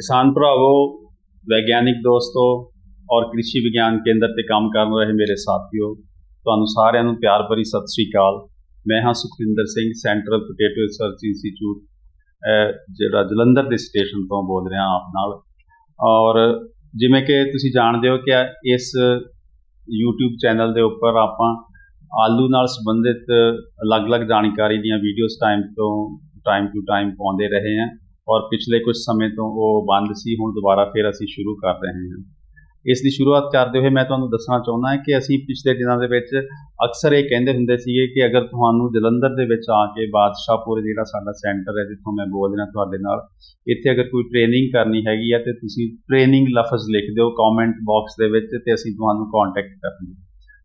ਕਿਸਾਨ ਭਰਾਵੋ, ਵਿਗਿਆਨਿਕ ਦੋਸਤੋ ਔਰ ਕ੍ਰਿਸ਼ੀ ਵਿਗਿਆਨ ਕੇਂਦਰ ਤੇ ਕੰਮ ਕਰਨ ਰਹੇ ਮੇਰੇ ਸਾਥੀਓ, ਤੁਹਾਨੂੰ ਸਾਰਿਆਂ ਨੂੰ ਪਿਆਰ ਭਰੀ ਸਤਿ ਸ੍ਰੀ ਅਕਾਲ। ਮੈਂ ਹਾਂ Sukhwinder Singh central potato research institute ਜਿਹੜਾ ਜਲੰਧਰ ਦੇ ਸਟੇਸ਼ਨ ਤੋਂ ਬੋਲ ਰਿਹਾ ਆਪ ਨਾਲ। ਔਰ ਜਿਵੇਂ ਕਿ ਤੁਸੀਂ ਜਾਣਦੇ ਹੋ ਕਿ ਇਸ YouTube ਚੈਨਲ ਦੇ ਉੱਪਰ ਆਪਾਂ ਆਲੂ ਨਾਲ ਸੰਬੰਧਿਤ ਅਲੱਗ-ਅਲੱਗ ਜਾਣਕਾਰੀ ਦੀਆਂ ਵੀਡੀਓਜ਼ ਟਾਈਮ ਤੋਂ ਟਾਈਮ ਟੂ ਟਾਈਮ ਪਾਉਂਦੇ ਰਹੇ ਹਾਂ। ਔਰ ਪਿਛਲੇ ਕੁਝ ਸਮੇਂ ਤੋਂ ਉਹ ਬੰਦ ਸੀ, ਹੁਣ ਦੁਬਾਰਾ ਫਿਰ ਅਸੀਂ ਸ਼ੁਰੂ ਕਰ ਰਹੇ ਹਾਂ। ਇਸ ਦੀ ਸ਼ੁਰੂਆਤ ਕਰਦੇ ਹੋਏ ਮੈਂ ਤੁਹਾਨੂੰ ਦੱਸਣਾ ਚਾਹੁੰਦਾ ਹਾਂ ਕਿ ਅਸੀਂ ਪਿਛਲੇ ਦਿਨਾਂ ਦੇ ਵਿੱਚ ਅਕਸਰ ਇਹ ਕਹਿੰਦੇ ਹੁੰਦੇ ਸੀਗੇ ਕਿ ਅਗਰ ਤੁਹਾਨੂੰ ਜਲੰਧਰ ਦੇ ਵਿੱਚ ਆ ਕੇ ਬਾਦਸ਼ਾਹਪੁਰ ਜਿਹੜਾ ਸਾਡਾ ਸੈਂਟਰ ਹੈ, ਜਿੱਥੋਂ ਮੈਂ ਬੋਲ ਰਿਹਾ ਤੁਹਾਡੇ ਨਾਲ, ਇੱਥੇ ਅਗਰ ਕੋਈ ਟ੍ਰੇਨਿੰਗ ਕਰਨੀ ਹੈਗੀ ਹੈ ਤੇ ਤੁਸੀਂ ਟ੍ਰੇਨਿੰਗ ਲਫ਼ਜ਼ ਲਿਖ ਦਿਓ ਕਮੈਂਟ ਬਾਕਸ ਦੇ ਵਿੱਚ ਤੇ ਅਸੀਂ ਤੁਹਾਨੂੰ ਕੰਟੈਕਟ ਕਰਾਂਗੇ।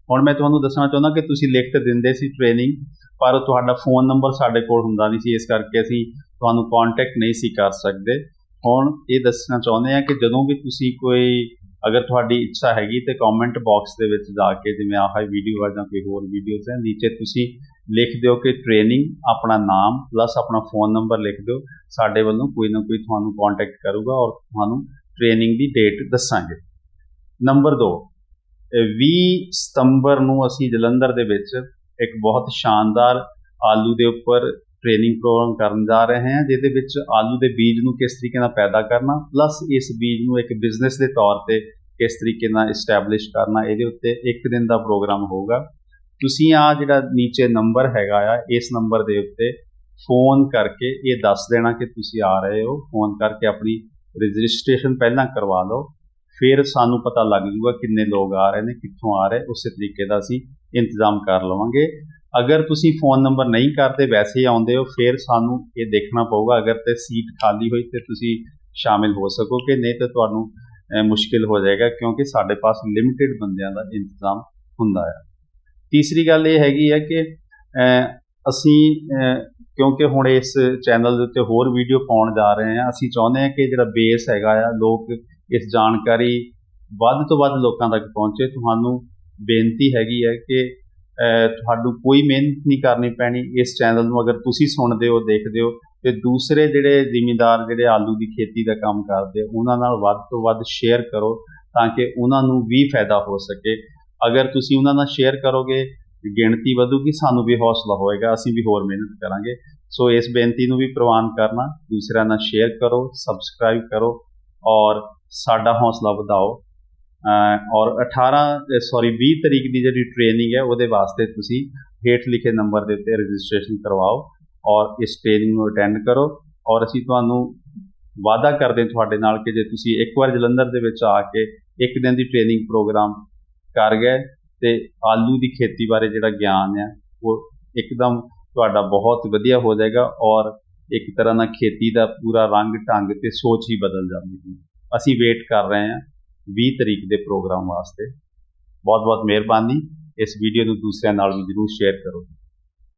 ਹੁਣ ਮੈਂ ਤੁਹਾਨੂੰ ਦੱਸਣਾ ਚਾਹੁੰਦਾ ਕਿ ਤੁਸੀਂ ਲਿਖ ਤੇ ਦਿੰਦੇ ਸੀ ਟ੍ਰੇਨਿੰਗ ਪਰ ਤੁਹਾਡਾ ਫੋਨ ਨੰਬਰ ਸਾਡੇ ਕੋਲ ਹੁੰਦਾ ਨਹੀਂ ਸੀ, ਇਸ ਕਰਕੇ ਅਸੀਂ ਤੁਹਾਨੂੰ ਕੰਟੈਕਟ ਨਹੀਂ ਸੀ ਕਰ ਸਕਦੇ। ਹੁਣ ਇਹ ਦੱਸਣਾ ਚਾਹੁੰਦੇ ਆ ਕਿ ਜਦੋਂ ਵੀ ਤੁਸੀਂ ਕੋਈ, ਅਗਰ ਤੁਹਾਡੀ ਇੱਛਾ ਹੈਗੀ ਤੇ ਕਮੈਂਟ ਬਾਕਸ ਦੇ ਵਿੱਚ ਜਾ ਕੇ ਜਿਵੇਂ ਆਹ ਵੀਡੀਓ ਆ ਜਾਂ ਕੋਈ ਹੋਰ ਵੀਡੀਓਜ਼ ਹੈ, ਨੀਚੇ ਤੁਸੀਂ ਲਿਖ ਦਿਓ ਕਿ ਟ੍ਰੇਨਿੰਗ ਆਪਣਾ ਨਾਮ ਪਲੱਸ ਆਪਣਾ ਫੋਨ ਨੰਬਰ ਲਿਖ ਦਿਓ। ਸਾਡੇ ਵੱਲੋਂ ਕੋਈ ਨਾ ਕੋਈ ਤੁਹਾਨੂੰ ਕੰਟੈਕਟ ਕਰੂਗਾ ਔਰ ਤੁਹਾਨੂੰ ਟ੍ਰੇਨਿੰਗ ਦੀ ਡੇਟ ਦੱਸਾਂਗੇ। ਨੰਬਰ 2 20 ਸਤੰਬਰ ਨੂੰ ਅਸੀਂ ਜਲੰਧਰ ਦੇ ਵਿੱਚ ਇੱਕ ਬਹੁਤ ਸ਼ਾਨਦਾਰ ਆਲੂ ਦੇ ਉੱਪਰ ਟ੍ਰੇਨਿੰਗ ਪ੍ਰੋਗਰਾਮ ਕਰਨ ਜਾ ਰਹੇ ਹਾਂ, ਜਿਹਦੇ ਵਿੱਚ ਆਲੂ ਦੇ ਬੀਜ ਨੂੰ ਕਿਸ ਤਰੀਕੇ ਨਾਲ ਪੈਦਾ ਕਰਨਾ ਪਲੱਸ ਇਸ ਬੀਜ ਨੂੰ ਇੱਕ ਬਿਜ਼ਨਸ ਦੇ ਤੌਰ ਤੇ ਕਿਸ ਤਰੀਕੇ ਨਾਲ ਐਸਟੈਬਲਿਸ਼ ਕਰਨਾ, ਇਹਦੇ ਉੱਤੇ ਇੱਕ ਦਿਨ ਦਾ ਪ੍ਰੋਗਰਾਮ ਹੋਊਗਾ। ਤੁਸੀਂ ਆ ਜਿਹੜਾ ਨੀਚੇ ਨੰਬਰ ਹੈਗਾ ਆ, ਇਸ ਨੰਬਰ ਦੇ ਉੱਤੇ ਫੋਨ ਕਰਕੇ ਇਹ ਦੱਸ ਦੇਣਾ ਕਿ ਤੁਸੀਂ ਆ ਰਹੇ ਹੋ। ਫੋਨ ਕਰਕੇ ਆਪਣੀ ਰਜਿਸਟ੍ਰੇਸ਼ਨ ਪਹਿਲਾਂ ਕਰਵਾ ਲਓ। ਫਿਰ ਸਾਨੂੰ ਪਤਾ ਲੱਗ ਜੂਗਾ ਕਿੰਨੇ ਲੋਕ ਆ ਰਹੇ ਨੇ, ਕਿੱਥੋਂ ਆ ਰਹੇ, ਉਸੇ ਤਰੀਕੇ ਦਾ ਅਸੀਂ ਇੰਤਜ਼ਾਮ ਕਰ ਲਵਾਂਗੇ। ਅਗਰ ਤੁਸੀਂ ਫੋਨ ਨੰਬਰ ਨਹੀਂ ਕਰਦੇ, ਵੈਸੇ ਹੀ ਆਉਂਦੇ ਹੋ, ਫਿਰ ਸਾਨੂੰ ਇਹ ਦੇਖਣਾ ਪਊਗਾ, ਅਗਰ ਤੇ ਸੀਟ ਖਾਲੀ ਹੋਈ ਤੇ ਤੁਸੀਂ ਸ਼ਾਮਿਲ ਹੋ ਸਕੋਗੇ, ਨਹੀਂ ਤਾਂ ਤੁਹਾਨੂੰ ਮੁਸ਼ਕਿਲ ਹੋ ਜਾਏਗਾ, ਕਿਉਂਕਿ ਸਾਡੇ ਪਾਸ ਲਿਮਿਟਿਡ ਬੰਦਿਆਂ ਦਾ ਇੰਤਜ਼ਾਮ ਹੁੰਦਾ ਹੈ ਤੀਸਰੀ ਗੱਲ ਇਹ ਹੈਗੀ ਹੈ ਕਿ ਅਸੀਂ ਕਿਉਂਕਿ ਹੁਣ ਇਸ ਚੈਨਲ ਦੇ ਉੱਤੇ ਹੋਰ ਵੀਡੀਓ ਪਾਉਣ ਜਾ ਰਹੇ ਹਾਂ, ਅਸੀਂ ਚਾਹੁੰਦੇ ਹਾਂ ਕਿ ਜਿਹੜਾ ਬੇਸ ਹੈਗਾ ਆ, ਲੋਕ ਇਸ ਜਾਣਕਾਰੀ ਵੱਧ ਤੋਂ ਵੱਧ ਲੋਕਾਂ ਤੱਕ ਪਹੁੰਚੇ। ਤੁਹਾਨੂੰ ਬੇਨਤੀ ਹੈਗੀ ਹੈ ਕਿ ਤੁਹਾਨੂੰ ਕੋਈ ਮਿਹਨਤ ਨਹੀਂ ਕਰਨੀ ਪੈਣੀ ਇਸ ਚੈਨਲ ਨੂੰ। ਅਗਰ ਤੁਸੀਂ ਸੁਣਦੇ ਹੋ, ਦੇਖਦੇ ਹੋ ਤੇ ਦੂਸਰੇ ਜਿਹੜੇ ਜ਼ਿਮੀਂਦਾਰ, ਜਿਹੜੇ ਆਲੂ ਦੀ ਖੇਤੀ ਦਾ ਕੰਮ ਕਰਦੇ ਉਹਨਾਂ ਨਾਲ ਵੱਧ ਤੋਂ ਵੱਧ ਸ਼ੇਅਰ ਕਰੋ ਤਾਂ ਕਿ ਉਹਨਾਂ ਨੂੰ ਵੀ ਫਾਇਦਾ ਹੋ ਸਕੇ। ਅਗਰ ਤੁਸੀਂ ਉਹਨਾਂ ਨਾਲ ਸ਼ੇਅਰ ਕਰੋਗੇ, ਗਿਣਤੀ ਵਧੂਗੀ, ਸਾਨੂੰ ਵੀ ਹੌਸਲਾ ਹੋਏਗਾ, ਅਸੀਂ ਵੀ ਹੋਰ ਮਿਹਨਤ ਕਰਾਂਗੇ। ਸੋ ਇਸ ਬੇਨਤੀ ਨੂੰ ਵੀ ਪ੍ਰਵਾਨ ਕਰਨਾ, ਦੂਸਰਿਆਂ ਨਾਲ ਸ਼ੇਅਰ ਕਰੋ ਸਬਸਕ੍ਰਾਈਬ ਕਰੋ ਔਰ ਸਾਡਾ ਹੌਸਲਾ ਵਧਾਓ। ਔਰ 18 ਸੌਰੀ 20 ਤਰੀਕ ਦੀ ਜਿਹੜੀ ਟ੍ਰੇਨਿੰਗ ਹੈ, ਉਹਦੇ ਵਾਸਤੇ ਤੁਸੀਂ ਹੇਠ ਲਿਖੇ ਨੰਬਰ ਦੇ ਉੱਤੇ ਰਜਿਸਟ੍ਰੇਸ਼ਨ ਕਰਵਾਓ ਔਰ ਇਸ ਟ੍ਰੇਨਿੰਗ ਨੂੰ ਅਟੈਂਡ ਕਰੋ ਔਰ ਅਸੀਂ ਤੁਹਾਨੂੰ ਵਾਅਦਾ ਕਰਦੇ ਤੁਹਾਡੇ ਨਾਲ ਕਿ ਜੇ ਤੁਸੀਂ ਇੱਕ ਵਾਰ ਜਲੰਧਰ ਦੇ ਵਿੱਚ ਆ ਕੇ ਇੱਕ ਦਿਨ ਦੀ ਟ੍ਰੇਨਿੰਗ ਪ੍ਰੋਗਰਾਮ ਕਰ ਗਏ ਤੇ ਆਲੂ ਦੀ ਖੇਤੀ ਬਾਰੇ ਜਿਹੜਾ ਗਿਆਨ ਹੈ, ਉਹ ਇੱਕਦਮ ਤੁਹਾਡਾ ਬਹੁਤ ਵਧੀਆ ਹੋ ਜਾਏਗਾ ਔਰ ਇੱਕ ਤਰ੍ਹਾਂ ਨਾਲ ਖੇਤੀ ਦਾ ਪੂਰਾ ਰੰਗ ਢੰਗ ਤੇ ਸੋਚ ਹੀ ਬਦਲ ਜਾਵੇਗੀ ਅਸੀਂ ਵੇਟ ਕਰ ਰਹੇ ਹਾਂ। 20 ਤਰੀਕ ਦੇ ਪ੍ਰੋਗਰਾਮ ਵਾਸਤੇ। ਬਹੁਤ ਬਹੁਤ ਮਿਹਰਬਾਨੀ। ਇਸ ਵੀਡੀਓ ਨੂੰ ਦੂਸਰਿਆਂ ਨਾਲ ਵੀ ਜਰੂਰ ਸ਼ੇਅਰ ਕਰੋ।